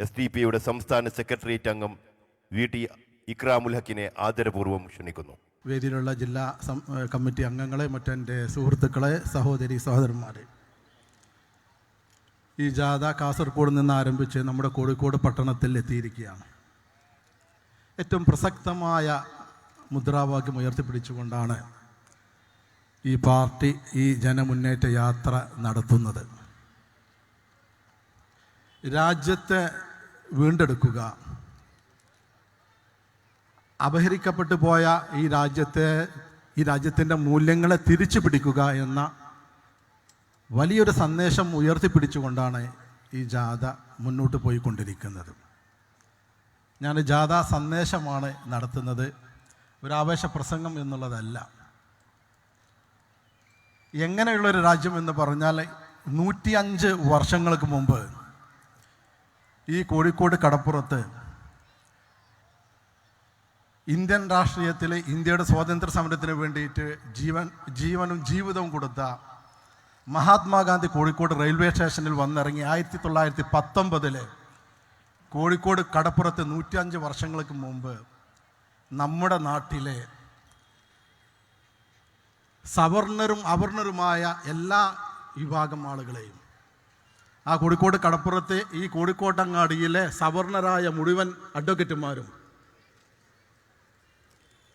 S D പിയുടെ സംസ്ഥാന secretariat അംഗം വി ടി ഇക്രാമുൽ ഹക്കിനെ ആദരപൂർവം ക്ഷണിക്കുന്നു. വേദിയിലുള്ള ജില്ലാ കമ്മിറ്റി അംഗങ്ങളെ മറ്റെന്റെ സുഹൃത്തുക്കളെ സഹോദരി സഹോദരന്മാരെ. ഈ ജാഥ കാസർഗോഡ് നിന്ന് ആരംഭിച്ച് നമ്മുടെ കോഴിക്കോട് പട്ടണത്തിൽ എത്തിയിരിക്കുകയാണ്. ഏറ്റവും പ്രസക്തമായ മുദ്രാവാക്യം ഉയർത്തിപ്പിടിച്ചുകൊണ്ടാണ് ഈ പാർട്ടി ഈ ജനമുന്നേറ്റ യാത്ര നടത്തുന്നത്. രാജ്യത്തെ വീണ്ടെടുക്കുക. അപഹരിക്കപ്പെട്ടു പോയ ഈ രാജ്യത്തെ ഈ രാജ്യത്തിന്റെ മൂല്യങ്ങളെ തിരിച്ചു പിടിക്കുക എന്ന വലിയൊരു സന്ദേശം ഉയർത്തിപ്പിടിച്ചുകൊണ്ടാണ് ഈ ജാഥ മുന്നോട്ട് പോയിക്കൊണ്ടിരിക്കുന്നത്. ഞാൻ ജാഥ സന്ദേശമാണ് നടത്തുന്നത്. ഒരു ആവേശ പ്രസംഗം എന്നുള്ളതല്ല. എങ്ങനെയുള്ളൊരു രാജ്യം എന്ന് പറഞ്ഞാൽ നൂറ്റിയഞ്ച് വർഷങ്ങൾക്ക് മുമ്പ് ഈ കോഴിക്കോട് കടപ്പുറത്ത് ഇന്ത്യൻ രാഷ്ട്രീയത്തിൽ ഇന്ത്യയുടെ സ്വാതന്ത്ര്യ സമരത്തിന് വേണ്ടിയിട്ട് ജീവൻ ജീവനും ജീവിതവും കൊടുത്ത മഹാത്മാഗാന്ധി കോഴിക്കോട് റെയിൽവേ സ്റ്റേഷനിൽ വന്നിറങ്ങി ആയിരത്തി തൊള്ളായിരത്തി പത്തൊമ്പതിൽ കോഴിക്കോട് കടപ്പുറത്ത് നൂറ്റിയഞ്ച് വർഷങ്ങൾക്ക് മുമ്പ് നമ്മുടെ നാട്ടിലെ സവർണരും അവർണരുമായ എല്ലാ വിഭാഗം ആളുകളെയും ആ കോഴിക്കോട് കടപ്പുറത്തെ ഈ കോഴിക്കോട്ടങ്ങാടിയിലെ സവർണരായ മുഴുവൻ അഡ്വക്കേറ്റുമാരും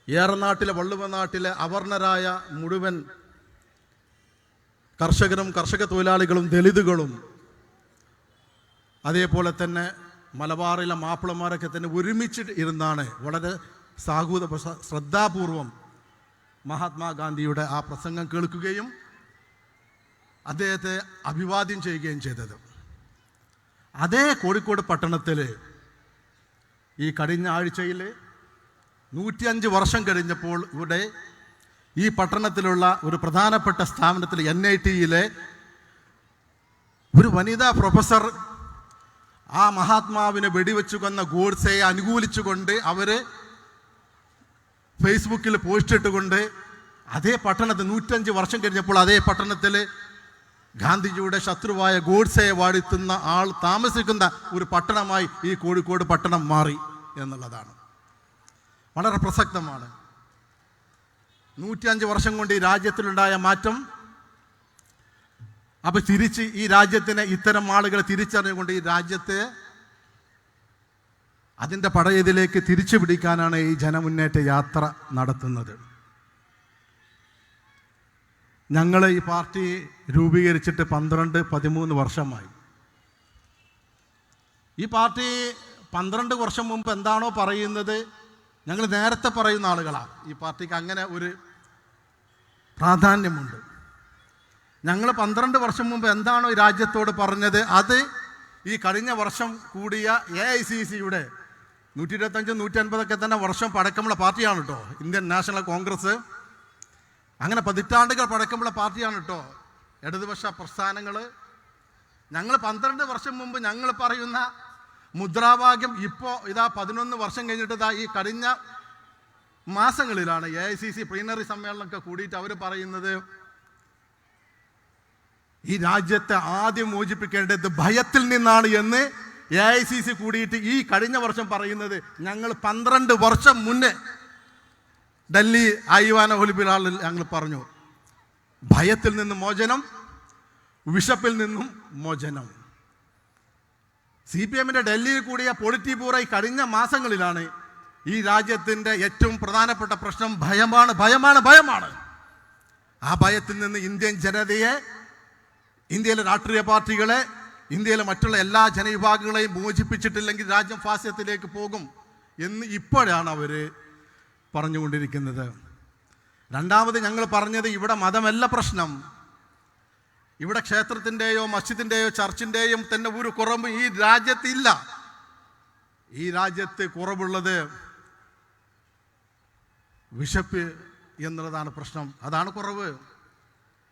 ഏറനാട്ടിലെ വള്ളുവനാട്ടിലെ അവർണരായ മുഴുവൻ കർഷകരും കർഷക തൊഴിലാളികളും ദളിതുകളും അതേപോലെ തന്നെ മലബാറിലെ മാപ്പിളമാരൊക്കെ തന്നെ ഒരുമിച്ച് ഇരുന്നാണ് വളരെ സാഹൂത ശ്രദ്ധാപൂർവം മഹാത്മാഗാന്ധിയുടെ ആ പ്രസംഗം കേൾക്കുകയും അദ്ദേഹത്തെ അഭിവാദ്യം ചെയ്യുകയും ചെയ്തത്. അതേ കോഴിക്കോട് പട്ടണത്തിൽ ഈ കഴിഞ്ഞ ആഴ്ചയിൽ നൂറ്റിയഞ്ച് വർഷം കഴിഞ്ഞപ്പോൾ ഇവിടെ ഈ പട്ടണത്തിലുള്ള ഒരു പ്രധാനപ്പെട്ട സ്ഥാപനത്തിൽ എൻ ഐ ടിയിലെ ഒരു വനിതാ പ്രൊഫസർ ആ മഹാത്മാവിനെ വെടിവെച്ചു കൊന്ന ഗോഡ്സയെ അനുകൂലിച്ചുകൊണ്ട് അവർ ഫേസ്ബുക്കിൽ പോസ്റ്റ് ഇട്ടുകൊണ്ട് അതേ പട്ടണത്തിൽ നൂറ്റഞ്ച് വർഷം കഴിഞ്ഞപ്പോൾ അതേ പട്ടണത്തിൽ ഗാന്ധിജിയുടെ ശത്രുവായ ഗോഡ്സയെ വാഴ്ത്തുന്ന ആൾ താമസിക്കുന്ന ഒരു പട്ടണമായി ഈ കോഴിക്കോട് പട്ടണം മാറി എന്നുള്ളതാണ്. വളരെ പ്രസക്തമാണ്. നൂറ്റിയഞ്ച് വർഷം കൊണ്ട് ഈ രാജ്യത്തിലുണ്ടായ മാറ്റം അപ്പോൾ തിരിച്ച് ഈ രാജ്യത്തിന് ഇത്തരം ആളുകളെ തിരിച്ചറിഞ്ഞുകൊണ്ട് ഈ രാജ്യത്തെ അതിന്റെ പടയതിലേക്ക് തിരിച്ചു പിടിക്കാനാണ് ഈ ജനമുന്നേറ്റ യാത്ര നടത്തുന്നത്. ഞങ്ങൾ ഈ പാർട്ടി രൂപീകരിച്ചിട്ട് പന്ത്രണ്ട് പതിമൂന്ന് വർഷമായി. ഈ പാർട്ടി പന്ത്രണ്ട് വർഷം മുമ്പ് എന്താണോ പറയുന്നത് ഞങ്ങൾ നേരത്തെ പറയുന്ന ആളുകളാണ് ഈ പാർട്ടിക്ക് അങ്ങനെ ഒരു പ്രാധാന്യമുണ്ട്. ഞങ്ങൾ പന്ത്രണ്ട് വർഷം മുമ്പ് എന്താണോ ഈ രാജ്യത്തോട് പറഞ്ഞത് അത് ഈ കഴിഞ്ഞ വർഷം കൂടിയ എ ഐ സി സിയുടെ നൂറ്റി ഇരുപത്തഞ്ച് നൂറ്റി അൻപതൊക്കെ തന്നെ വർഷം പഴക്കമുള്ള പാർട്ടിയാണ് കേട്ടോ. Indian National Congress. അങ്ങനെ പതിറ്റാണ്ടുകൾ പഴക്കമുള്ള പാർട്ടിയാണ് കേട്ടോ ഇടതുപക്ഷ പ്രസ്ഥാനങ്ങൾ ഞങ്ങൾ പന്ത്രണ്ട് വർഷം മുമ്പ് ഞങ്ങൾ പറയുന്ന മുദ്രാവാക്യം ഇപ്പോൾ ഇതാ പതിനൊന്ന് വർഷം കഴിഞ്ഞിട്ട് ഇതാ ഈ കഴിഞ്ഞ മാസങ്ങളിലാണ് A I C C plenary സമ്മേളനമൊക്കെ കൂടിയിട്ട് അവർ പറയുന്നത് ഈ രാജ്യത്തെ ആദ്യം മോചിപ്പിക്കേണ്ടത് ഭയത്തിൽ നിന്നാണ് എന്ന് എ ഐ സി സി കൂടിയിട്ട് ഈ കഴിഞ്ഞ വർഷം പറയുന്നത് ഞങ്ങൾ പന്ത്രണ്ട് വർഷം മുന്നേ ഡൽഹി ഐവാന ഒലിബിലാളിൽ ഞങ്ങൾ പറഞ്ഞു ഭയത്തിൽ നിന്നും മോചനം വിഷപ്പിൽ നിന്നും മോചനം. സി പി എമ്മിന്റെ ഡൽഹിയിൽ കൂടിയ പൊളിറ്റി പൂറായി കഴിഞ്ഞ മാസങ്ങളിലാണ് ഈ രാജ്യത്തിന്റെ ഏറ്റവും പ്രധാനപ്പെട്ട പ്രശ്നം ഭയമാണ് ഭയമാണ് ഭയമാണ്. ആ ഭയത്തിൽ നിന്ന് ഇന്ത്യൻ ജനതയെ ഇന്ത്യയിലെ രാഷ്ട്രീയ പാർട്ടികളെ ഇന്ത്യയിലെ മറ്റുള്ള എല്ലാ ജനവിഭാഗങ്ങളെയും മോചിപ്പിച്ചിട്ടില്ലെങ്കിൽ രാജ്യം ഫാസ്യത്തിലേക്ക് പോകും എന്ന് ഇപ്പോഴാണ് അവർ പറഞ്ഞുകൊണ്ടിരിക്കുന്നത്. രണ്ടാമത് ഞങ്ങൾ പറഞ്ഞത് ഇവിടെ മതമല്ല പ്രശ്നം. ഇവിടെ ക്ഷേത്രത്തിന്റെയോ മസ്ജിദിന്റെയോ ചർച്ചിന്റെയും തന്നെ ഒരു കുറവ് ഈ രാജ്യത്ത് ഇല്ല ഈ രാജ്യത്ത് കുറവുള്ളത് വിശപ്പ് എന്നുള്ളതാണ് പ്രശ്നം. അതാണ് കുറവ്.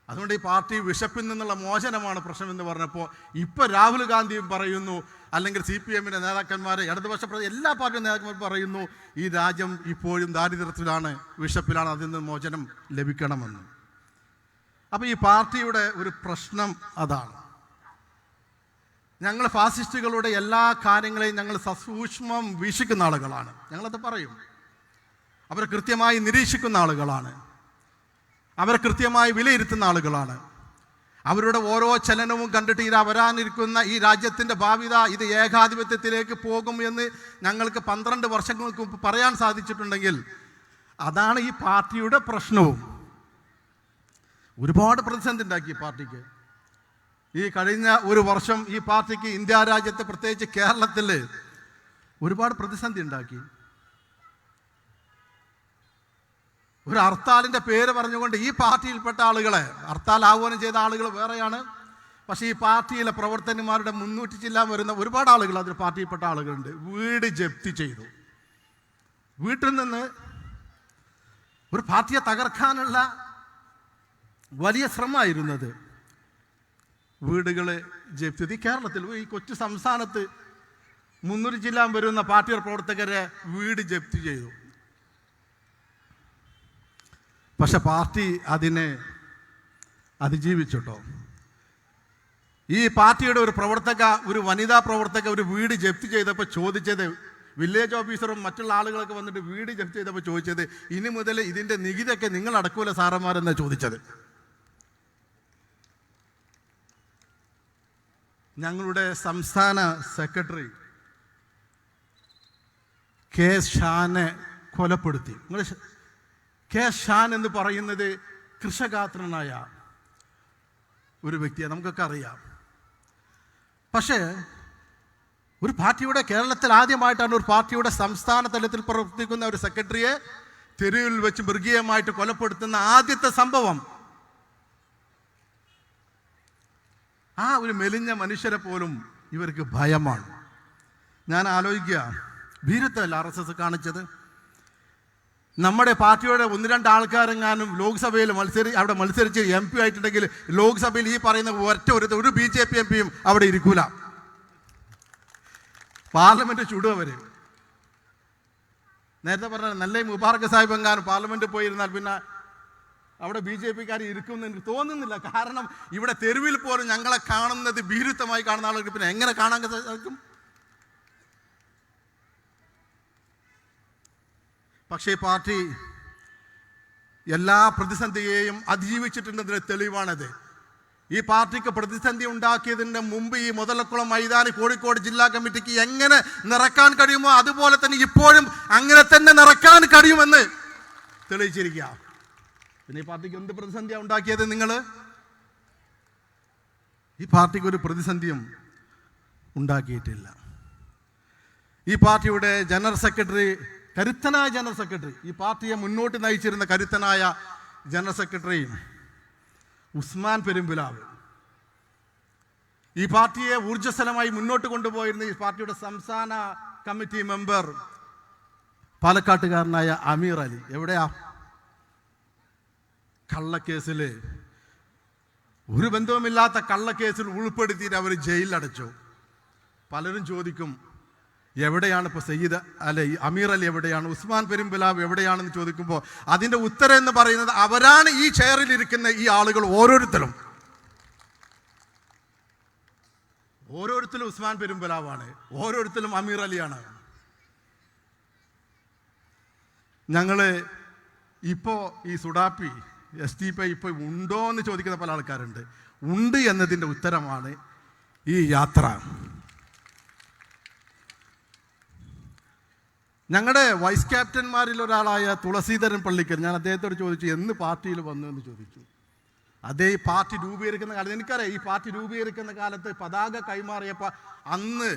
അതുകൊണ്ട് ഈ പാർട്ടി വിശപ്പിൽ നിന്നുള്ള മോചനമാണ് പ്രശ്നം എന്ന് പറഞ്ഞപ്പോൾ ഇപ്പോൾ രാഹുൽ ഗാന്ധിയും പറയുന്നു അല്ലെങ്കിൽ സി പി എമ്മിന്റെ നേതാക്കന്മാർ ഇടതുപക്ഷ എല്ലാ പാർട്ടി നേതാക്കന്മാരും പറയുന്നു ഈ രാജ്യം ഇപ്പോഴും ദാരിദ്ര്യത്തിലാണ് വിശപ്പിലാണ് അതിൽ നിന്ന് മോചനം ലഭിക്കണമെന്ന്. അപ്പോൾ ഈ പാർട്ടിയുടെ ഒരു പ്രശ്നം അതാണ്. ഞങ്ങൾ ഫാസിസ്റ്റുകളുടെ എല്ലാ കാര്യങ്ങളെയും ഞങ്ങൾ സസൂക്ഷ്മം വീക്ഷിക്കുന്ന ആളുകളാണ്. ഞങ്ങളത് പറയും. അവരെ കൃത്യമായി നിരീക്ഷിക്കുന്ന ആളുകളാണ്. അവരെ കൃത്യമായി വിലയിരുത്തുന്ന ആളുകളാണ്. അവരുടെ ഓരോ ചലനവും കണ്ടിട്ട് ഇത് വരാനിരിക്കുന്ന ഈ രാജ്യത്തിന്റെ ഭാവിത ഇത് ഏകാധിപത്യത്തിലേക്ക് പോകും എന്ന് ഞങ്ങൾക്ക് പന്ത്രണ്ട് വർഷങ്ങൾക്ക് മുമ്പ് പറയാൻ സാധിച്ചിട്ടുണ്ടെങ്കിൽ അതാണ് ഈ പാർട്ടിയുടെ പ്രശ്നവും. ഒരുപാട് പ്രതിസന്ധി ഉണ്ടാക്കി പാർട്ടിക്ക്. ഈ കഴിഞ്ഞ ഒരു വർഷം ഈ പാർട്ടിക്ക് ഇന്ത്യ രാജ്യത്ത് പ്രത്യേകിച്ച് കേരളത്തിൽ ഒരുപാട് പ്രതിസന്ധി ഉണ്ടാക്കി. ഒരു ഹർത്താലിന്റെ പേര് പറഞ്ഞുകൊണ്ട് ഈ പാർട്ടിയിൽപ്പെട്ട ആളുകളെ ഹർത്താൽ ആഹ്വാനം ചെയ്ത ആളുകൾ വേറെയാണ്. പക്ഷേ ഈ പാർട്ടിയിലെ പ്രവർത്തകന്മാരുടെ മുന്നൂറ്റി ചില്ലാൻ വരുന്ന ഒരുപാട് ആളുകൾ അതിൽ പാർട്ടിയിൽപ്പെട്ട ആളുകളുണ്ട്. വീട് ജപ്തി ചെയ്തു. വീട്ടിൽ നിന്ന് ഒരു പാർട്ടിയെ തകർക്കാനുള്ള വലിയ ശ്രമമായിരുന്നത് വീടുകൾ ജപ്തി കേരളത്തിൽ ഈ കൊച്ചു സംസ്ഥാനത്ത് മുന്നൂറ് ജില്ല വരുന്ന പാർട്ടി പ്രവർത്തകരെ വീട് ജപ്തി ചെയ്തു. പക്ഷെ പാർട്ടി അതിനെ അതിജീവിച്ചിട്ടോ? ഈ പാർട്ടിയുടെ ഒരു പ്രവർത്തക ഒരു വനിതാ പ്രവർത്തക ഒരു വീട് ജപ്തി ചെയ്തപ്പോൾ ചോദിച്ചത് വില്ലേജ് ഓഫീസറും മറ്റുള്ള ആളുകളൊക്കെ വന്നിട്ട് വീട് ജപ്തി ചെയ്തപ്പോൾ ചോദിച്ചത് ഇനി മുതൽ ഇതിന്റെ നികുതിയൊക്കെ നിങ്ങൾ അടക്കൂല സാറന്മാരെന്നാണ് ചോദിച്ചത്. ഞങ്ങളുടെ സംസ്ഥാന സെക്രട്ടറി കെ ഷാനെ കൊലപ്പെടുത്തി. നിങ്ങൾ കെ ഷാൻ എന്ന് പറയുന്നത് കൃഷകാത്രനായ ഒരു വ്യക്തിയാണ് നമുക്കൊക്കെ അറിയാം. പക്ഷേ ഒരു പാർട്ടിയുടെ കേരളത്തിൽ ആദ്യമായിട്ടാണ് ഒരു പാർട്ടിയുടെ സംസ്ഥാന തലത്തിൽ പ്രവർത്തിക്കുന്ന ഒരു സെക്രട്ടറിയെ തെരുവിൽ വെച്ച് മൃഗീയമായിട്ട് കൊലപ്പെടുത്തുന്ന ആദ്യത്തെ സംഭവം. ആ ഒരു മെലിഞ്ഞ മനുഷ്യരെ പോലും ഇവർക്ക് ഭയമാണ്. ഞാൻ ആലോചിക്കുക ഭീരുത്വമല്ല ആർ എസ് എസ് കാണിച്ചത്. നമ്മുടെ പാർട്ടിയുടെ ഒന്ന് രണ്ട് ആൾക്കാരെങ്ങാനും ലോക്സഭയിൽ മത്സരി അവിടെ മത്സരിച്ച് എം പി ആയിട്ടുണ്ടെങ്കിൽ ലോക്സഭയിൽ ഈ പറയുന്ന ഒറ്റ ഒരു ഒരു ബി ജെ പി എം പിയും അവിടെ ഇരിക്കൂല. പാർലമെന്റ് ചുടുക നേരത്തെ പറഞ്ഞ നല്ല മുബാർക്ക് സാഹിബ് എങ്ങാനും പാർലമെന്റിൽ പോയിരുന്നാൽ പിന്നെ അവിടെ ബി ജെ പിക്കാർ ഇരിക്കുമെന്ന് എനിക്ക് തോന്നുന്നില്ല. കാരണം ഇവിടെ തെരുവിൽ പോലും ഞങ്ങളെ കാണുന്നത് ഭീരുത്വമായി കാണുന്ന ആളുകൾ പിന്നെ എങ്ങനെ കാണാൻ സാധിക്കും? പക്ഷേ പാർട്ടി എല്ലാ പ്രതിസന്ധിയെയും അതിജീവിച്ചിട്ടുണ്ടെന്നതിന് തെളിവാണത്. ഈ പാർട്ടിക്ക് പ്രതിസന്ധി ഉണ്ടാക്കിയതിന് മുമ്പ് ഈ മുതലക്കുളം മൈതാനി കോഴിക്കോട് ജില്ലാ കമ്മിറ്റിക്ക് എങ്ങനെ നിറക്കാൻ കഴിയുമോ അതുപോലെ തന്നെ ഇപ്പോഴും അങ്ങനെ തന്നെ നിറക്കാൻ കഴിയുമെന്ന് തെളിയിച്ചിരിക്കുക. പിന്നെ ഈ പാർട്ടിക്ക് എന്ത് പ്രതിസന്ധിയാണ് ഉണ്ടാക്കിയത് നിങ്ങൾ ഈ പാർട്ടിക്ക് ഒരു പ്രതിസന്ധിയും ഉണ്ടാക്കിയിട്ടില്ല. ഈ പാർട്ടിയുടെ ജനറൽ സെക്രട്ടറി കരുത്തനായ ജനറൽ സെക്രട്ടറി. ഈ പാർട്ടിയെ മുന്നോട്ട് നയിച്ചിരുന്ന കരുത്തനായ ജനറൽ സെക്രട്ടറി ഉസ്മാൻ പെരുമ്പുലാവ്. ഈ പാർട്ടിയെ ഊർജസ്വലമായി മുന്നോട്ട് കൊണ്ടുപോയിരുന്ന ഈ പാർട്ടിയുടെ സംസ്ഥാന കമ്മിറ്റി മെമ്പർ പാലക്കാട്ടുകാരനായ അമീർ അലി. എവിടെയാ? കള്ളക്കേസിൽ ഒരു ബന്ധവുമില്ലാത്ത കള്ളക്കേസിൽ ഉൾപ്പെടുത്തിയിട്ട് അവർ ജയിലിലടച്ചു. പലരും ചോദിക്കും എവിടെയാണ് ഇപ്പോൾ സയ്യിദ് അല്ലെ ഈ അമീർ അലി എവിടെയാണ്? ഉസ്മാൻ പെരുമ്പലാവ് എവിടെയാണെന്ന് ചോദിക്കുമ്പോൾ അതിന്റെ ഉത്തരം എന്ന് പറയുന്നത് അവരാണ് ഈ ചെയറിൽ ഇരിക്കുന്ന ഈ ആളുകൾ ഓരോരുത്തരും. ഓരോരുത്തരും ഉസ്മാൻ പെരുമ്പലാവാണ്. ഓരോരുത്തരും അമീർ അലിയാണ്. ഞങ്ങൾ ഇപ്പോൾ ഈ സുഡാപ്പി എസ് ടി പി ഇപ്പോൾ ഉണ്ടോ എന്ന് ചോദിക്കുന്ന പല ആൾക്കാരുണ്ട്. ഉണ്ട് എന്നതിന്റെ ഉത്തരമാണ് ഈ യാത്ര. ഞങ്ങളുടെ വൈസ് ക്യാപ്റ്റന്മാരിൽ ഒരാളായ തുളസീധരൻ പള്ളിക്കൽ. ഞാൻ അദ്ദേഹത്തോട് ചോദിച്ചു എന്ന് പാർട്ടിയിൽ വന്നു? എന്ന് ചോദിച്ചു. അതേ ഈ പാർട്ടി രൂപീകരിക്കുന്ന കാലത്ത് എനിക്കറിയാം ഈ പാർട്ടി രൂപീകരിക്കുന്ന കാലത്ത് പതാക കൈമാറിയപ്പോൾ അന്ന്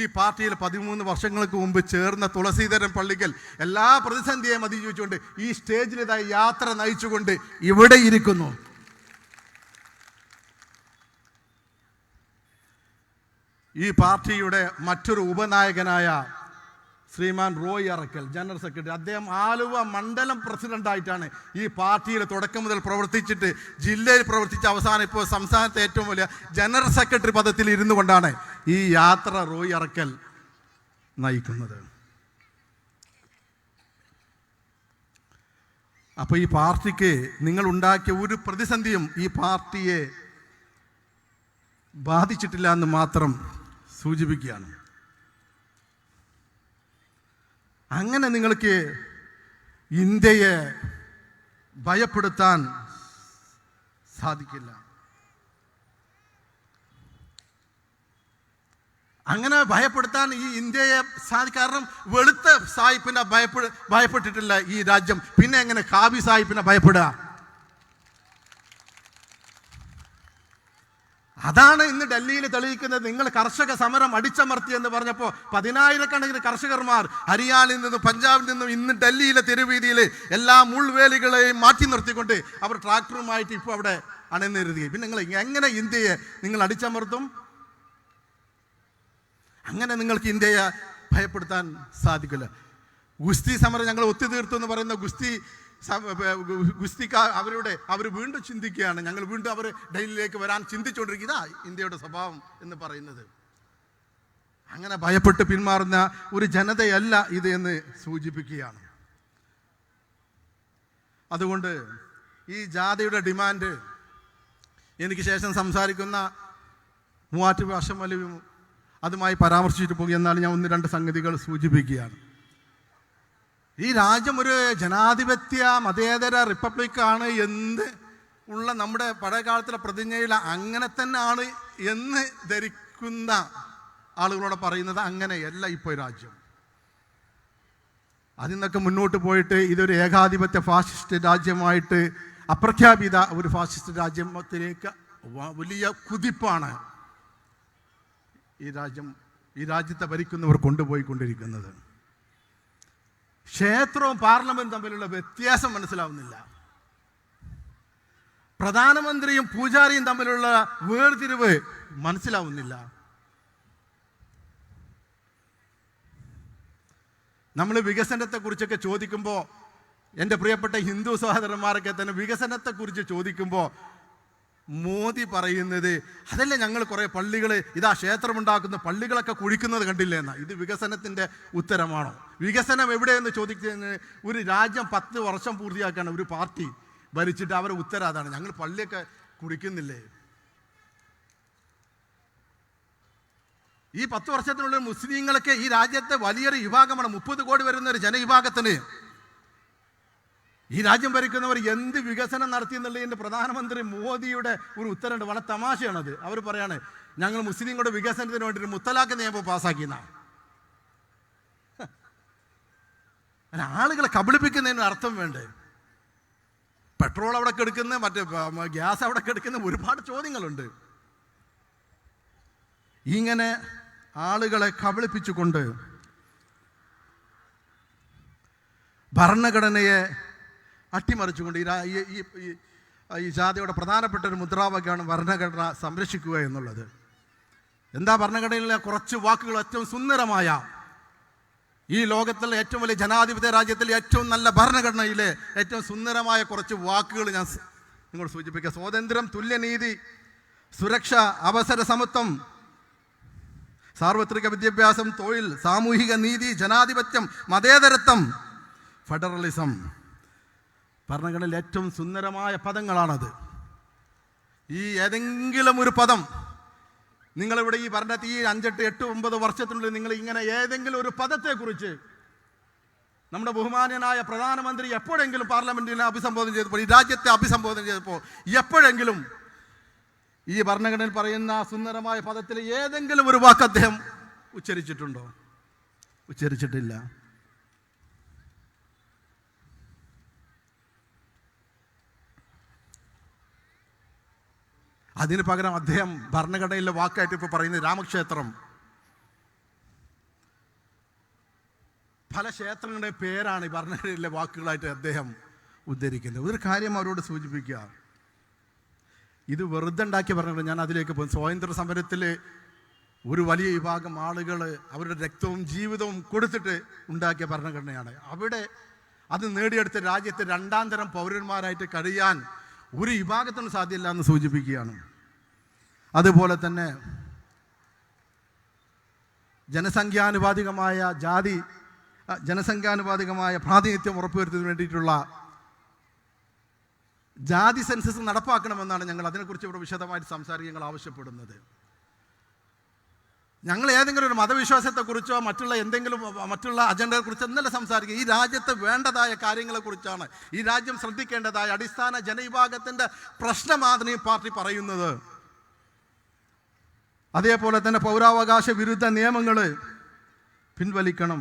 ഈ പാർട്ടിയിൽ പതിമൂന്ന് വർഷങ്ങൾക്ക് മുമ്പ് ചേർന്ന തുളസീധരൻ പള്ളിക്കൽ എല്ലാ പ്രതിസന്ധിയെയും അതിജീവിച്ചുകൊണ്ട് ഈ സ്റ്റേജിൽ ഇതായി യാത്ര നയിച്ചുകൊണ്ട് ഇവിടെ ഇരിക്കുന്നു. ഈ പാർട്ടിയുടെ മറ്റൊരു ഉപനായകനായ ശ്രീമാൻ റോയ് അറക്കൽ ജനറൽ സെക്രട്ടറി. അദ്ദേഹം ആലുവ മണ്ഡലം പ്രസിഡന്റായിട്ടാണ് ഈ പാർട്ടിയിൽ തുടക്കം മുതൽ പ്രവർത്തിച്ചിട്ട് ജില്ലയിൽ പ്രവർത്തിച്ച അവസാനം ഇപ്പോൾ സംസ്ഥാനത്തെ ഏറ്റവും വലിയ ജനറൽ സെക്രട്ടറി പദത്തിൽ ഇരുന്നു കൊണ്ടാണ് ഈ യാത്ര റോയ് അറക്കൽ നയിക്കുന്നത്. അപ്പോൾ ഈ പാർട്ടിക്ക് നിങ്ങൾ ഉണ്ടാക്കിയ ഒരു പ്രതിസന്ധിയും ഈ പാർട്ടിയെ ബാധിച്ചിട്ടില്ല എന്ന് മാത്രം സൂചിപ്പിക്കുകയാണ്. അങ്ങനെ നിങ്ങൾക്ക് ഇന്ത്യയെ ഭയപ്പെടുത്താൻ സാധിക്കില്ല. അങ്ങനെ ഭയപ്പെടുത്താൻ ഈ ഇന്ത്യയെ സാധി കാരണം വെളുത്ത സായിപ്പിനെ ഭയപ്പെ ഭയപ്പെട്ടിട്ടില്ല ഈ രാജ്യം. പിന്നെ എങ്ങനെ കാവി സായിപ്പിനെ ഭയപ്പെടുക? അതാണ് ഇന്ന് ഡൽഹിയിൽ തെളിയിക്കുന്നത്. നിങ്ങൾ കർഷക സമരം അടിച്ചമർത്തി എന്ന് പറഞ്ഞപ്പോൾ പതിനായിരക്കണക്കിന് കർഷകർമാർ ഹരിയാനയിൽ നിന്നും പഞ്ചാബിൽ നിന്നും ഇന്ന് ഡൽഹിയിലെ തെരുവീതിയിൽ എല്ലാ മുൾവേലികളെയും മാറ്റി നിർത്തിക്കൊണ്ട് അവർ ട്രാക്ടറുമായിട്ട് ഇപ്പോൾ അവിടെ അണിനിരുതി പിന്നെ നിങ്ങൾ എങ്ങനെ ഇന്ത്യയെ നിങ്ങൾ അടിച്ചമർത്തും? അങ്ങനെ നിങ്ങൾക്ക് ഇന്ത്യയെ ഭയപ്പെടുത്താൻ സാധിക്കില്ല. ഗുസ്തി സമരം ഞങ്ങൾ ഒത്തുതീർത്തു എന്ന് പറയുന്ന ഗുസ്തി ഗുസ്തിക്കാർ അവരുടെ അവർ വീണ്ടും ചിന്തിക്കുകയാണ്. ഞങ്ങൾ വീണ്ടും അവർ ഡൽഹിയിലേക്ക് വരാൻ ചിന്തിച്ചുകൊണ്ടിരിക്കുക. ഇതാ ഇന്ത്യയുടെ സ്വഭാവം എന്ന് പറയുന്നത്. അങ്ങനെ ഭയപ്പെട്ട് പിന്മാറുന്ന ഒരു ജനതയല്ല ഇത് എന്ന് സൂചിപ്പിക്കുകയാണ്. അതുകൊണ്ട് ഈ ജാതിയുടെ ഡിമാൻഡ് എനിക്ക് ശേഷം സംസാരിക്കുന്ന മൂവാറ്റുപുഴ വലിയ അതുമായി പരാമർശിച്ചിട്ട് പോകുക എന്നാണ് ഞാൻ ഒന്ന് രണ്ട് സംഗതികൾ സൂചിപ്പിക്കുകയാണ്. ഈ രാജ്യം ഒരു ജനാധിപത്യ മതേതര റിപ്പബ്ലിക്കാണ് എന്ന് ഉള്ള നമ്മുടെ പഴയ പഴയകാലത്തിലെ പ്രതിജ്ഞയിൽ അങ്ങനെ തന്നെയാണ് എന്ന് ധരിക്കുന്ന ആളുകളോട് പറയുന്നത് അങ്ങനെയല്ല ഇപ്പോൾ രാജ്യം. അതിൽ നിന്നൊക്കെ മുന്നോട്ട് പോയിട്ട് ഇതൊരു ഏകാധിപത്യ ഫാസിസ്റ്റ് രാജ്യമായിട്ട് അപ്രഖ്യാപിത ഒരു ഫാസിസ്റ്റ് രാജ്യത്തിലേക്ക് വലിയ കുതിപ്പാണ് ഈ രാജ്യം ഈ രാജ്യത്തെ ഭരിക്കുന്നവർ കൊണ്ടുപോയിക്കൊണ്ടിരിക്കുന്നത്. ക്ഷേത്രവും പാർലമെന്റും തമ്മിലുള്ള വ്യത്യാസം മനസ്സിലാവുന്നില്ല. പ്രധാനമന്ത്രിയും പൂജാരിയും തമ്മിലുള്ള വേർതിരിവ് മനസ്സിലാവുന്നില്ല. നമ്മൾ വികസനത്തെക്കുറിച്ചൊക്കെ ചോദിക്കുമ്പോൾ എന്റെ പ്രിയപ്പെട്ട ഹിന്ദു സഹോദരന്മാരൊക്കെ തന്നെ വികസനത്തെക്കുറിച്ച് ചോദിക്കുമ്പോൾ മോദി പറയുന്നത് അതല്ലേ ഞങ്ങൾ കുറേ പള്ളികൾ ഇതാ ക്ഷേത്രമുണ്ടാക്കുന്ന പള്ളികളൊക്കെ കുഴിക്കുന്നത് കണ്ടില്ലേ എന്നാ ഇത് വികസനത്തിന്റെ ഉത്തരമാണോ? വികസനം എവിടെയെന്ന് ചോദിക്കുന്നതിന് ഒരു രാജ്യം പത്ത് വർഷം പൂർത്തിയാക്കാണ് ഒരു പാർട്ടി ഭരിച്ചിട്ട് അവരുടെ ഉത്തരം അതാണ്. ഞങ്ങൾ പള്ളിയൊക്കെ കുടിക്കുന്നില്ലേ ഈ പത്ത് വർഷത്തിനുള്ളിൽ മുസ്ലിങ്ങളൊക്കെ ഈ രാജ്യത്തെ വലിയൊരു വിഭാഗമാണ്. മുപ്പത് കോടി വരുന്ന ഒരു ജനവിഭാഗത്തിന്. ഈ രാജ്യം ഭരിക്കുന്നവർ എന്ത് വികസനം നടത്തി എന്നുള്ളതിന്റെ പ്രധാനമന്ത്രി മോദിയുടെ ഒരു ഉത്തരവുണ്ട് വളരെ തമാശയാണത്. അവർ പറയാണ് ഞങ്ങൾ മുസ്ലിങ്ങളുടെ വികസനത്തിന് വേണ്ടി ഒരു മുത്തലാഖ് നിയമം പാസ്സാക്കിയെന്ന ആളുകളെ കബളിപ്പിക്കുന്നതിന് അർത്ഥം വേണ്ടേ? പെട്രോൾ അവിടെ കെടുക്കുന്ന മറ്റേ ഗ്യാസ് അവിടെ കെടുക്കുന്ന ഒരുപാട് ചോദ്യങ്ങളുണ്ട്. ഇങ്ങനെ ആളുകളെ കബളിപ്പിച്ചുകൊണ്ട് ഭരണഘടനയെ അട്ടിമറിച്ചുകൊണ്ട് ഈ ഈ- ഈ- ജാതിയുടെ പ്രധാനപ്പെട്ട ഒരു മുദ്രാവാക്യമാണ് ഭരണഘടന സംരക്ഷിക്കുക എന്നുള്ളത്. എന്താ ഭരണഘടനയിലെ കുറച്ച് വാക്കുകൾ ഏറ്റവും സുന്ദരമായ? ഈ ലോകത്തിലെ ഏറ്റവും വലിയ ജനാധിപത്യ രാജ്യത്തിലെ ഏറ്റവും നല്ല ഭരണഘടനയിലെ ഏറ്റവും സുന്ദരമായ കുറച്ച് വാക്കുകൾ ഞാൻ നിങ്ങൾ സൂചിപ്പിക്കുക സ്വാതന്ത്ര്യം തുല്യനീതി സുരക്ഷ അവസര സമത്വം സാർവത്രിക വിദ്യാഭ്യാസം തൊഴിൽ സാമൂഹിക നീതി ജനാധിപത്യം മതേതരത്വം ഫെഡറലിസം. ഭരണഘടനയിൽ ഏറ്റവും സുന്ദരമായ പദങ്ങളാണത്. ഈ ഏതെങ്കിലും ഒരു പദം നിങ്ങളിവിടെ ഈ ഭരണത്തിൽ ഈ അഞ്ചെട്ട് എട്ട് ഒമ്പത് വർഷത്തിനുള്ളിൽ നിങ്ങൾ ഇങ്ങനെ ഏതെങ്കിലും ഒരു പദത്തെക്കുറിച്ച് നമ്മുടെ ബഹുമാനനായ പ്രധാനമന്ത്രി എപ്പോഴെങ്കിലും പാർലമെന്റിനെ അഭിസംബോധന ചെയ്തപ്പോൾ ഈ രാജ്യത്തെ അഭിസംബോധന ചെയ്തപ്പോൾ എപ്പോഴെങ്കിലും ഈ ഭരണഘടനയിൽ പറയുന്ന സുന്ദരമായ പദത്തിൽ ഏതെങ്കിലും ഒരു വാക്ക് അദ്ദേഹം ഉച്ചരിച്ചിട്ടുണ്ടോ? ഉച്ചരിച്ചിട്ടില്ല. അതിന് പകരം അദ്ദേഹം ഭരണഘടനയിലെ വാക്കായിട്ട് ഇപ്പോൾ പറയുന്നത് രാമക്ഷേത്രം. പല ക്ഷേത്രങ്ങളുടെ പേരാണ് ഈ ഭരണഘടനയിലെ വാക്കുകളായിട്ട് അദ്ദേഹം ഉദ്ധരിക്കുന്നത്. ഒരു കാര്യം അവരോട് സൂചിപ്പിക്കുക. ഇത് വെറുതെ ഉണ്ടാക്കിയ ഭരണഘടന. ഞാൻ അതിലേക്ക് പോകും. സ്വാതന്ത്ര്യ സമരത്തിൽ ഒരു വലിയ വിഭാഗം ആളുകൾ അവരുടെ രക്തവും ജീവിതവും കൊടുത്തിട്ട് ഉണ്ടാക്കിയ ഭരണഘടനയാണ്. അവിടെ അത് നേടിയെടുത്ത രാജ്യത്തെ രണ്ടാം തരം പൗരന്മാരായിട്ട് കഴിയാൻ ഒരു വിഭാഗത്തിനും സാധ്യമല്ല എന്ന് സൂചിപ്പിക്കുകയാണ്. അതുപോലെ തന്നെ ജനസംഖ്യാനുപാതികമായ ജാതി ജനസംഖ്യാനുപാതികമായ പ്രാതിനിധ്യം ഉറപ്പുവരുത്തുന്നതിന് വേണ്ടിയിട്ടുള്ള ജാതി സെൻസസ് നടപ്പാക്കണമെന്നാണ് ഞങ്ങൾ അതിനെക്കുറിച്ച് ഇവിടെ വിശദമായിട്ട് സംസാരിക്കുക ഞങ്ങൾ ആവശ്യപ്പെടുന്നത്. ഞങ്ങൾ ഏതെങ്കിലും ഒരു മതവിശ്വാസത്തെക്കുറിച്ചോ മറ്റുള്ള എന്തെങ്കിലും മറ്റുള്ള അജണ്ടയെക്കുറിച്ചോ എന്നല്ല സംസാരിക്കുക. ഈ രാജ്യത്ത് വേണ്ടതായ കാര്യങ്ങളെക്കുറിച്ചാണ്. ഈ രാജ്യം ശ്രദ്ധിക്കേണ്ടതായ അടിസ്ഥാന ജനവിഭാഗത്തിന്റെ പ്രശ്നമാണ് ഈ പാർട്ടി പറയുന്നത്. അതേപോലെ തന്നെ പൗരാവകാശ വിരുദ്ധ നിയമങ്ങൾ പിൻവലിക്കണം.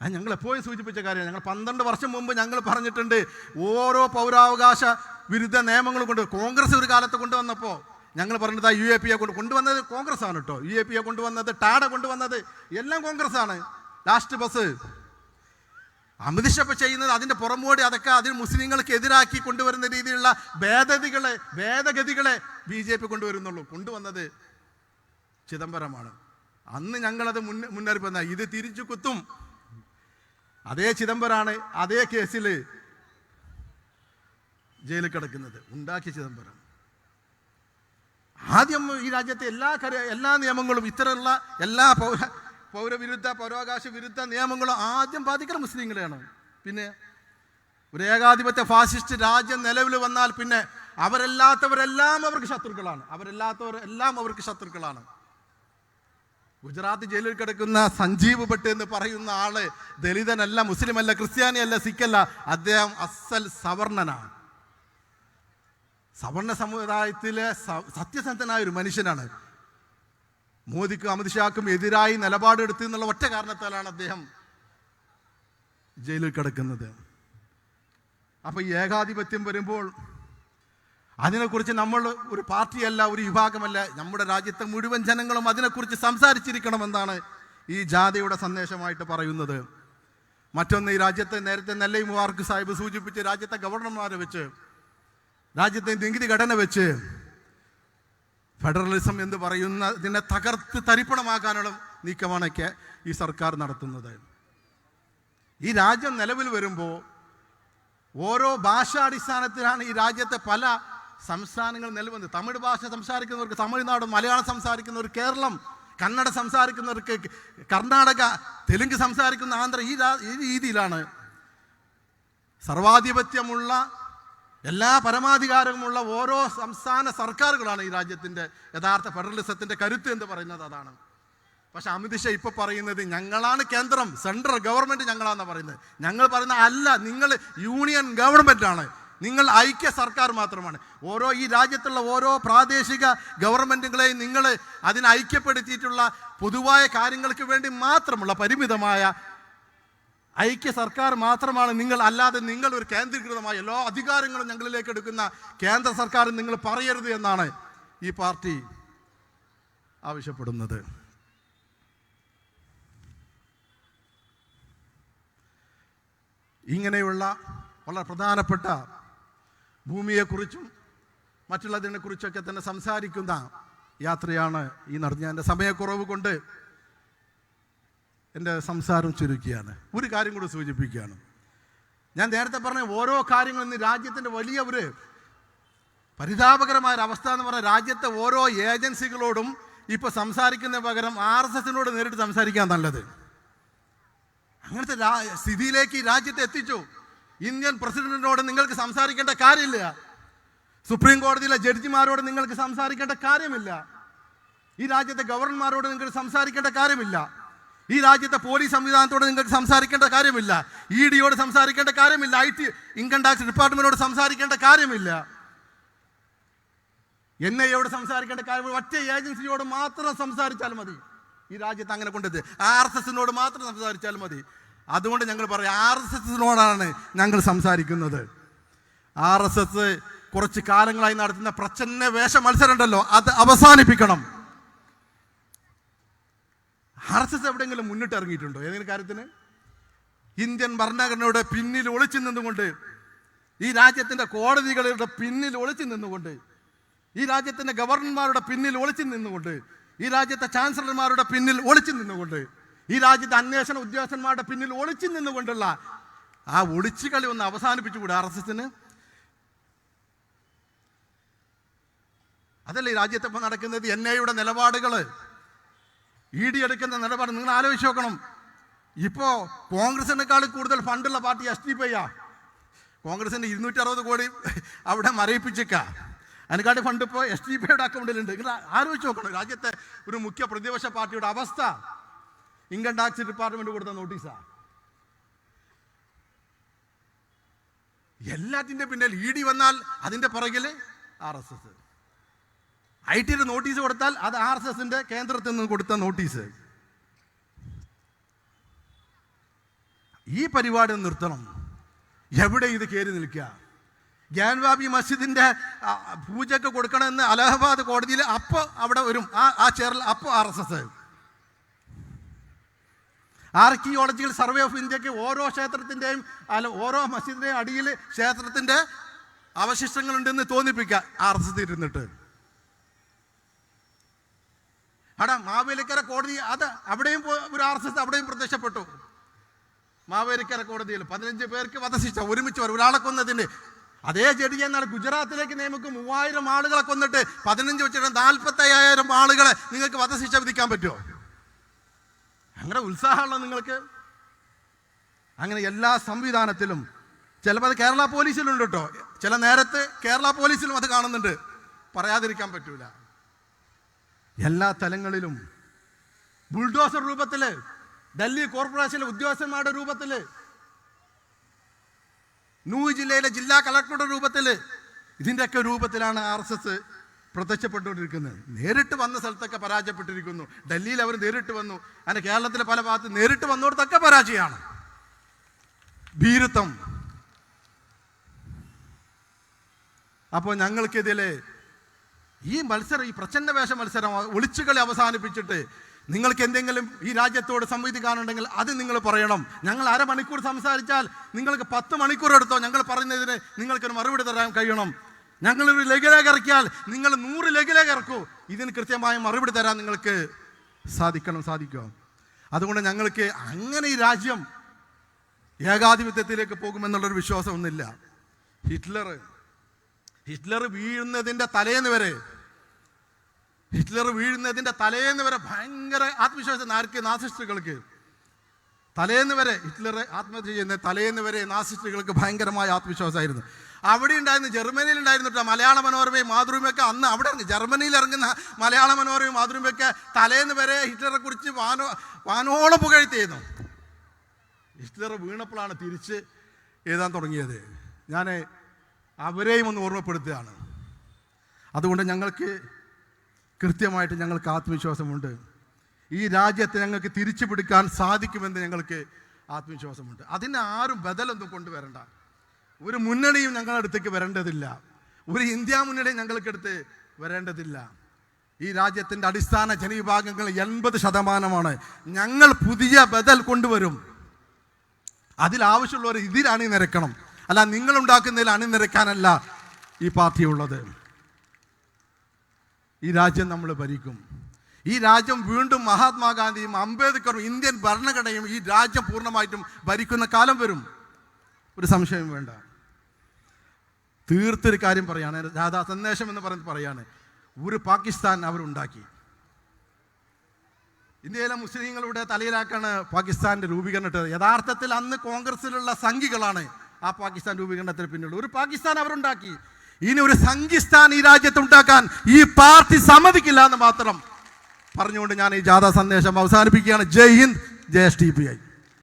അത് ഞങ്ങൾ എപ്പോഴും സൂചിപ്പിച്ച കാര്യമാണ്. ഞങ്ങൾ പന്ത്രണ്ട് വർഷം മുമ്പ് ഞങ്ങൾ പറഞ്ഞിട്ടുണ്ട് ഓരോ പൗരാവകാശ വിരുദ്ധ നിയമങ്ങൾ കൊണ്ട് കോൺഗ്രസ് ഒരു കാലത്ത് കൊണ്ടുവന്നപ്പോൾ ഞങ്ങൾ പറഞ്ഞത് യു എ പി എ കൊണ്ട് കൊണ്ടുവന്നത് കോൺഗ്രസ് ആണ് കേട്ടോ യു എ പി എ കൊണ്ടുവന്നത് ടാഡ കൊണ്ടുവന്നത് എല്ലാം കോൺഗ്രസ് ആണ് ലാസ്റ്റ് ബസ് അമിത്ഷാ ചെയ്യുന്നത് അതിന്റെ പുറമോടി അതൊക്കെ അതിന് മുസ്ലിങ്ങൾക്ക് എതിരാക്കി കൊണ്ടുവരുന്ന രീതിയിലുള്ള ഭേദഗതികളെ ഭേദഗതികളെ ബി ജെ പി കൊണ്ടുവരുന്നുള്ളൂ. കൊണ്ടുവന്നത് ചിദംബരമാണ്. അന്ന് ഞങ്ങളത് മുന്ന മുന്നറിയിപ്പ് തന്ന ഇത് തിരിച്ചു കുത്തും. അതേ ചിദംബരമാണ് അതേ കേസിൽ ജയിലിൽ കിടക്കുന്നത്. ഉണ്ടാക്കിയ ചിദംബരം. ആദ്യം ഈ രാജ്യത്തെ എല്ലാ എല്ലാ നിയമങ്ങളും ഇത്തരമുള്ള എല്ലാ പൗര പൗരവിരുദ്ധ പൗരാവകാശ വിരുദ്ധ നിയമങ്ങളും ആദ്യം ബാധിക്കുന്ന മുസ്ലിങ്ങളെയാണ്. പിന്നെ ഒരു ഏകാധിപത്യ ഫാസിസ്റ്റ് രാജ്യം നിലവിൽ വന്നാൽ പിന്നെ അവരല്ലാത്തവരെല്ലാം അവർക്ക് ശത്രുക്കളാണ്. അവരല്ലാത്തവർ എല്ലാം അവർക്ക് ശത്രുക്കളാണ്. ഗുജറാത്ത് ജയിലിൽ കിടക്കുന്ന സഞ്ജീവ് ഭട്ട് എന്ന് പറയുന്ന ആൾ ദലിതനല്ല മുസ്ലിമല്ല ക്രിസ്ത്യാനിയല്ല സിഖല്ല. അദ്ദേഹം അസൽ സവർണനാണ്. സവർണ സമുദായത്തിലെ സത്യസന്ധനായ ഒരു മനുഷ്യനാണ്. മോദിക്കും അമിത്ഷാക്കും എതിരായി നിലപാടെടുത്തു എന്നുള്ള ഒറ്റ കാരണത്താലാണ് അദ്ദേഹം ജയിലിൽ കിടക്കുന്നത്. അപ്പൊ ഈ ഏകാധിപത്യം വരുമ്പോൾ അതിനെക്കുറിച്ച് നമ്മൾ ഒരു പാർട്ടിയല്ല ഒരു വിഭാഗമല്ല. നമ്മുടെ രാജ്യത്തെ മുഴുവൻ ജനങ്ങളും അതിനെക്കുറിച്ച് സംസാരിച്ചിരിക്കണമെന്നാണ് ഈ ജാഥയുടെ സന്ദേശമായിട്ട് പറയുന്നത്. മറ്റൊന്ന് ഈ രാജ്യത്തെ നേരത്തെ നെല്ലൈ മുവാർക്ക് സാഹിബ് സൂചിപ്പിച്ച് രാജ്യത്തെ ഗവർണർമാരെ വെച്ച് രാജ്യത്തെ നികുതി ഘടന വെച്ച് ഫെഡറലിസം എന്ന് പറയുന്നതിനെ തകർത്ത് തരിപ്പണമാക്കാനുള്ള നീക്കമാണൊക്കെ ഈ സർക്കാർ നടത്തുന്നത്. ഈ രാജ്യം നിലവിൽ വരുമ്പോൾ ഓരോ ഭാഷാടിസ്ഥാനത്തിലാണ് ഈ രാജ്യത്തെ പല സംസ്ഥാനങ്ങൾ നിലവിൽ തമിഴ് ഭാഷ സംസാരിക്കുന്നവർക്ക് തമിഴ്നാട് മലയാളം സംസാരിക്കുന്നവർ കേരളം കന്നഡ സംസാരിക്കുന്നവർക്ക് കർണാടക തെലുങ്ക് സംസാരിക്കുന്ന ആന്ധ്ര ഈ രീതിയിലാണ് സർവാധിപത്യമുള്ള എല്ലാ പരമാധികാരവുമുള്ള ഓരോ സംസ്ഥാന സർക്കാരുകളാണ് ഈ രാജ്യത്തിന്റെ യഥാർത്ഥ ഫെഡറലിസത്തിന്റെ കരുത്ത് എന്ന് പറയുന്നത് അതാണ്. പക്ഷെ അമിത്ഷാ ഇപ്പോൾ പറയുന്നത് ഞങ്ങളാണ് കേന്ദ്രം സെൻട്രൽ ഗവൺമെന്റ് ഞങ്ങളാണെന്ന് പറയുന്നത്. ഞങ്ങൾ പറയുന്ന അല്ല നിങ്ങൾ യൂണിയൻ ഗവൺമെന്റ് ആണ് നിങ്ങൾ ഐക്യ സർക്കാർ മാത്രമാണ്. ഓരോ ഈ രാജ്യത്തുള്ള ഓരോ പ്രാദേശിക ഗവൺമെന്റുകളെയും നിങ്ങൾ അതിനെ ഐക്യപ്പെടുത്തിയിട്ടുള്ള പൊതുവായ കാര്യങ്ങൾക്ക് വേണ്ടി മാത്രമുള്ള പരിമിതമായ ഐക്യ സർക്കാർ മാത്രമാണ് നിങ്ങൾ. അല്ലാതെ നിങ്ങൾ ഒരു കേന്ദ്രീകൃതമായ എല്ലാ അധികാരങ്ങളും ഞങ്ങളിലേക്ക് എടുക്കുന്ന കേന്ദ്ര സർക്കാർ നിങ്ങൾ പറയരുത് എന്നാണ് ഈ പാർട്ടി ആവശ്യപ്പെടുന്നത്. ഇങ്ങനെയുള്ള വളരെ പ്രധാനപ്പെട്ട ഭൂമിയെക്കുറിച്ചും മറ്റുള്ളതിനെക്കുറിച്ചൊക്കെ തന്നെ സംസാരിക്കുന്ന യാത്രയാണ് ഈ നടന്ന എന്റെ സമയക്കുറവ് കൊണ്ട് എന്റെ സംസാരം ചുരുക്കിയാണ്. ഒരു കാര്യം കൂടി സൂചിപ്പിക്കുകയാണ്. ഞാൻ നേരത്തെ പറഞ്ഞ ഓരോ കാര്യങ്ങളും ഇന്ന് രാജ്യത്തിന്റെ വലിയ ഒരു പരിതാപകരമായ അവസ്ഥ എന്ന് പറഞ്ഞാൽ രാജ്യത്തെ ഓരോ ഏജൻസികളോടും ഇപ്പോൾ സംസാരിക്കുന്ന പകരം ആർ എസ് എസിനോട് നേരിട്ട് സംസാരിക്കാൻ നല്ലത്. അങ്ങനത്തെ സ്ഥിതിയിലേക്ക് രാജ്യത്തെ എത്തിച്ചു. ഇന്ത്യൻ പ്രസിഡന്റിനോട് നിങ്ങൾക്ക് സംസാരിക്കേണ്ട കാര്യമില്ല. സുപ്രീം കോടതിയിലെ ജഡ്ജിമാരോട് നിങ്ങൾക്ക് സംസാരിക്കേണ്ട കാര്യമില്ല. ഈ രാജ്യത്തെ ഗവർണർമാരോട് നിങ്ങൾക്ക് സംസാരിക്കേണ്ട കാര്യമില്ല. ഈ രാജ്യത്തെ പോലീസ് സംവിധാനത്തോട് നിങ്ങൾക്ക് സംസാരിക്കേണ്ട കാര്യമില്ല. ഇ ഡിയോട് സംസാരിക്കേണ്ട കാര്യമില്ല. ഐ ടി ഇൻകം ടാക്സ് ഡിപ്പാർട്ട്മെന്റിനോട് സംസാരിക്കേണ്ട കാര്യമില്ല. എൻ ഐയോട് സംസാരിക്കേണ്ട കാര്യം ഒറ്റ ഏജൻസിയോട് മാത്രം സംസാരിച്ചാൽ മതി. ഈ രാജ്യത്ത് അങ്ങനെ കൊണ്ടത്. ആർ എസ് എസിനോട് മാത്രം സംസാരിച്ചാൽ മതി. അതുകൊണ്ട് ഞങ്ങൾ പറയും ആർ എസ് എസിനോടാണ് ഞങ്ങൾ സംസാരിക്കുന്നത്. ആർ എസ് എസ് കുറച്ച് കാലങ്ങളായി നടത്തുന്ന പ്രച്ഛന്ന വേഷ മത്സരം ഉണ്ടല്ലോ അത് അവസാനിപ്പിക്കണം. ആർ എസ് എസ് എവിടെയെങ്കിലും മുന്നിട്ട് ഇറങ്ങിയിട്ടുണ്ടോ? ഏതെങ്കിലും കാര്യത്തിന്? ഇന്ത്യൻ ഭരണഘടനയുടെ പിന്നിൽ ഒളിച്ചു നിന്നുകൊണ്ട് ഈ രാജ്യത്തിന്റെ കോടതികളുടെ പിന്നിൽ ഒളിച്ചു നിന്നുകൊണ്ട് ഈ രാജ്യത്തിന്റെ ഗവർണർമാരുടെ പിന്നിൽ ഒളിച്ചു നിന്നുകൊണ്ട് ഈ രാജ്യത്തെ ചാൻസലർമാരുടെ പിന്നിൽ ഒളിച്ചു നിന്നുകൊണ്ട് ഈ രാജ്യത്തെ അന്വേഷണ ഉദ്യോഗസ്ഥന്മാരുടെ പിന്നിൽ ഒളിച്ചു നിന്നുകൊണ്ടുള്ള ആ ഒളിച്ചു കളി ഒന്ന് അവസാനിപ്പിച്ചുകൂടെ ആർ എസ് എസിന്? അതല്ലേ ഈ രാജ്യത്ത് ഇപ്പൊ നടക്കുന്നത്? എൻ ഐയുടെ നിലപാടുകൾ ഇ ഡി എടുക്കുന്ന നിലപാട് നിങ്ങൾ ആലോചിച്ച് നോക്കണം. ഇപ്പോ കോൺഗ്രസിനേക്കാൾ കൂടുതൽ ഫണ്ടുള്ള പാർട്ടി എസ് ഡി പി കോൺഗ്രസിന്റെ ഇരുന്നൂറ്റി അറുപത് കോടി അവിടെ മരയിപ്പിച്ചേക്ക അതിനെക്കാട്ടി ഫണ്ട് ഇപ്പോൾ എസ് ഡി പിയുടെ അക്കൗണ്ടിലുണ്ട്. നിങ്ങൾ ആലോചിച്ച് നോക്കണം. രാജ്യത്തെ ഒരു മുഖ്യ പ്രതിപക്ഷ പാർട്ടിയുടെ അവസ്ഥ. ഇൻകം ടാക്സ് ഡിപ്പാർട്ട്മെന്റ് കൊടുത്ത നോട്ടീസാ. എല്ലാത്തിന്റെ പിന്നിൽ ഇ ഡി വന്നാൽ അതിന്റെ പുറകിൽ ആർ എസ് എസ്. ഐ ടിയുടെ നോട്ടീസ് കൊടുത്താൽ അത് ആർ എസ് എസിന്റെ കേന്ദ്രത്തിൽ നിന്ന് കൊടുത്ത നോട്ടീസ്. ഈ പരിപാടി നിർത്തണം. എവിടെ ഇത് കയറി നിൽക്കുക? ഗ്യാൻവാബി മസ്ജിദിന്റെ പൂജയ്ക്ക് കൊടുക്കണമെന്ന് അലഹബാദ് കോടതിയിൽ അപ്പോൾ അവിടെ വരും. ആ ആ ചെയറിൽ അപ്പോൾ R S S. Archaeological survey of ഇന്ത്യയ്ക്ക് ഓരോ ക്ഷേത്രത്തിന്റെയും അല്ല ഓരോ മസ്ജിദിന്റെയും അടിയിൽ ക്ഷേത്രത്തിന്റെ അവശിഷ്ടങ്ങളുണ്ടെന്ന് തോന്നിപ്പിക്കുക ഇരുന്നിട്ട് അവിടെ മാവേലിക്കര കോടതി അത് അവിടെയും ഒരു ആർ എസ് എസ് അവിടെയും പ്രത്യക്ഷപ്പെട്ടു. മാവേലിക്കര കോടതിയിൽ പതിനഞ്ച് പേർക്ക് വധശിക്ഷ ഒരുമിച്ച് വരും ഒരാളെ കൊന്നതിന്. അതേ ചെടി എന്നാൽ ഗുജറാത്തിലേക്ക് നിയമിക്കും മൂവായിരം ആളുകളെ കൊന്നിട്ട് പതിനഞ്ച് വെച്ചിട്ട് നാൽപ്പത്തയ്യായിരം ആളുകളെ നിങ്ങൾക്ക് വധശിക്ഷ വിധിക്കാൻ പറ്റുമോ? അങ്ങനെ ഉത്സാഹമുള്ള നിങ്ങൾക്ക്. അങ്ങനെ എല്ലാ സംവിധാനത്തിലും ചിലപ്പോൾ അത് കേരള പോലീസിലുണ്ട് കേട്ടോ. ചില നേരത്തെ കേരള പോലീസിലും അത് കാണുന്നുണ്ട്. പറയാതിരിക്കാൻ പറ്റൂല. എല്ലാ തലങ്ങളിലും ബുൾഡോസർ രൂപത്തിൽ ഡൽഹി കോർപ്പറേഷനിലെ ഉദ്യോഗസ്ഥന്മാരുടെ രൂപത്തിൽ നൂ ജില്ലയിലെ ജില്ലാ കളക്ടറുടെ രൂപത്തിൽ ഇതിന്റെയൊക്കെ രൂപത്തിലാണ് ആർ എസ് എസ് പ്രത്യക്ഷപ്പെട്ടുകൊണ്ടിരിക്കുന്നത്. നേരിട്ട് വന്ന സ്ഥലത്തൊക്കെ പരാജയപ്പെട്ടിരിക്കുന്നു. ഡൽഹിയിൽ അവർ നേരിട്ട് വന്നു. അങ്ങനെ കേരളത്തിലെ പല ഭാഗത്ത് നേരിട്ട് വന്നോടത്തൊക്കെ പരാജയമാണ് ഭീരുത്വം. അപ്പോൾ ഞങ്ങൾക്കിതിലെ ഈ മത്സരം ഈ പ്രച്ഛന്ന വേഷ മത്സരം ഒളിച്ചുകളി അവസാനിപ്പിച്ചിട്ട് നിങ്ങൾക്ക് എന്തെങ്കിലും ഈ രാജ്യത്തോട് സംവദിക്കാനുണ്ടെങ്കിൽ അത് നിങ്ങൾ പറയണം. ഞങ്ങൾ അരമണിക്കൂർ സംസാരിച്ചാൽ നിങ്ങൾക്ക് പത്ത് മണിക്കൂർ എടുത്തോ. ഞങ്ങൾ പറയുന്നതിന് നിങ്ങൾക്കൊരു മറുപടി തരാൻ കഴിയണം. ഞങ്ങളൊരു ലഘുലേഖ ഇറക്കിയാൽ നിങ്ങൾ നൂറ് ലഘുലേഖ ഇറക്കൂ ഇതിന് കൃത്യമായ മറുപടി തരാൻ നിങ്ങൾക്ക് സാധിക്കണം സാധിക്കുക. അതുകൊണ്ട് ഞങ്ങൾക്ക് അങ്ങനെ ഈ രാജ്യം ഏകാധിപത്യത്തിലേക്ക് പോകുമെന്നുള്ളൊരു വിശ്വാസമൊന്നുമില്ല ഹിറ്റ്ലർ ഹിറ്റ്ലർ വീഴുന്നതിന്റെ തലേന്ന് വരെ ഹിറ്റ്ലർ വീഴുന്നതിന്റെ തലേന്ന് വരെ ഭയങ്കര ആത്മവിശ്വാസം ആർക്ക് നാസിസ്റ്റുകൾക്ക് തലേന്ന് വരെ ഹിറ്റ്ലർ ആത്മഹത്യ ചെയ്യുന്ന തലേന്ന് വരെ നാസിസ്റ്റുകൾക്ക് ഭയങ്കരമായ ആത്മവിശ്വാസമായിരുന്നു. അവിടെ ഉണ്ടായിരുന്നു ജർമ്മനിയിൽ ഉണ്ടായിരുന്നിട്ട് മലയാള മനോരമയും മാതൃമൊക്കെ അന്ന് അവിടെ ജർമ്മനിയിൽ ഇറങ്ങുന്ന മലയാള മനോരമയും മാതൃമൊക്കെ തലേന്ന് വരെ ഹിറ്റ്ലറെ കുറിച്ച് വാനോ വാനോളം പുകഴ്ത്തിയിരുന്നു. ഹിറ്റ്ലർ വീണപ്പോഴാണ് തിരിച്ച് എഴുതാൻ തുടങ്ങിയത്. ഞാൻ അവരെയും ഒന്ന് ഓർമ്മപ്പെടുത്തുകയാണ്. അതുകൊണ്ട് ഞങ്ങൾക്ക് കൃത്യമായിട്ട് ഞങ്ങൾക്ക് ആത്മവിശ്വാസമുണ്ട്. ഈ രാജ്യത്തെ ഞങ്ങൾക്ക് തിരിച്ചു പിടിക്കാൻ സാധിക്കുമെന്ന് ഞങ്ങൾക്ക് ആത്മവിശ്വാസമുണ്ട്. അതിന് ആരും ബദലൊന്നും കൊണ്ടുവരണ്ട. ഒരു മുന്നണിയും ഞങ്ങളുടെ അടുത്തേക്ക് വരേണ്ടതില്ല. ഒരു ഇന്ത്യ മുന്നണി ഞങ്ങൾക്കടുത്ത് വരേണ്ടതില്ല. ഈ രാജ്യത്തിന്റെ അടിസ്ഥാന ജനവിഭാഗങ്ങൾ എൺപത് ശതമാനമാണ്. ഞങ്ങൾ പുതിയ ബദൽ കൊണ്ടുവരും. അതിൽ ആവശ്യമുള്ളവർ ഇതിൽ അണിനിരക്കണം. അല്ല നിങ്ങൾ ഉണ്ടാക്കുന്നതിൽ അണിനിരക്കാനല്ല ഈ പാർട്ടി ഉള്ളത് ഈ രാജ്യം നമ്മൾ ഭരിക്കും. ഈ രാജ്യം വീണ്ടും മഹാത്മാഗാന്ധിയും അംബേദ്കറും ഇന്ത്യൻ ഭരണഘടനയും ഈ രാജ്യം പൂർണമായിട്ടും ഭരിക്കുന്ന കാലം വരും. ഒരു സംശയം വേണ്ട. തീർത്തൊരു കാര്യം പറയാണ്. രാധാ സന്ദേശം എന്ന് പറഞ്ഞ് പറയാണ്. ഒരു പാകിസ്ഥാൻ അവരുണ്ടാക്കി. ഇന്ത്യയിലെ മുസ്ലിങ്ങളുടെ തലയിലാക്കാണ് പാകിസ്ഥാന്റെ രൂപീകരണം ഇട്ടത് യഥാർത്ഥത്തിൽ അന്ന് കോൺഗ്രസിലുള്ള സംഘികളാണ് ആ പാകിസ്ഥാൻ രൂപീകരണത്തിന് പിന്നിലുള്ളത്. ഒരു പാകിസ്ഥാൻ അവരുണ്ടാക്കി. ഇനി ഒരു സംഘിസ്ഥാൻ ഈ രാജ്യത്ത് ഉണ്ടാക്കാൻ ഈ പാർട്ടി സമ്മതിക്കില്ല എന്ന് മാത്രം പറഞ്ഞുകൊണ്ട് ഞാൻ ഈ ജാഥ സന്ദേശം അവസാനിപ്പിക്കുകയാണ്. ജയ് ഹിന്ദ് ജയ് എസ് ടി പി ഐ.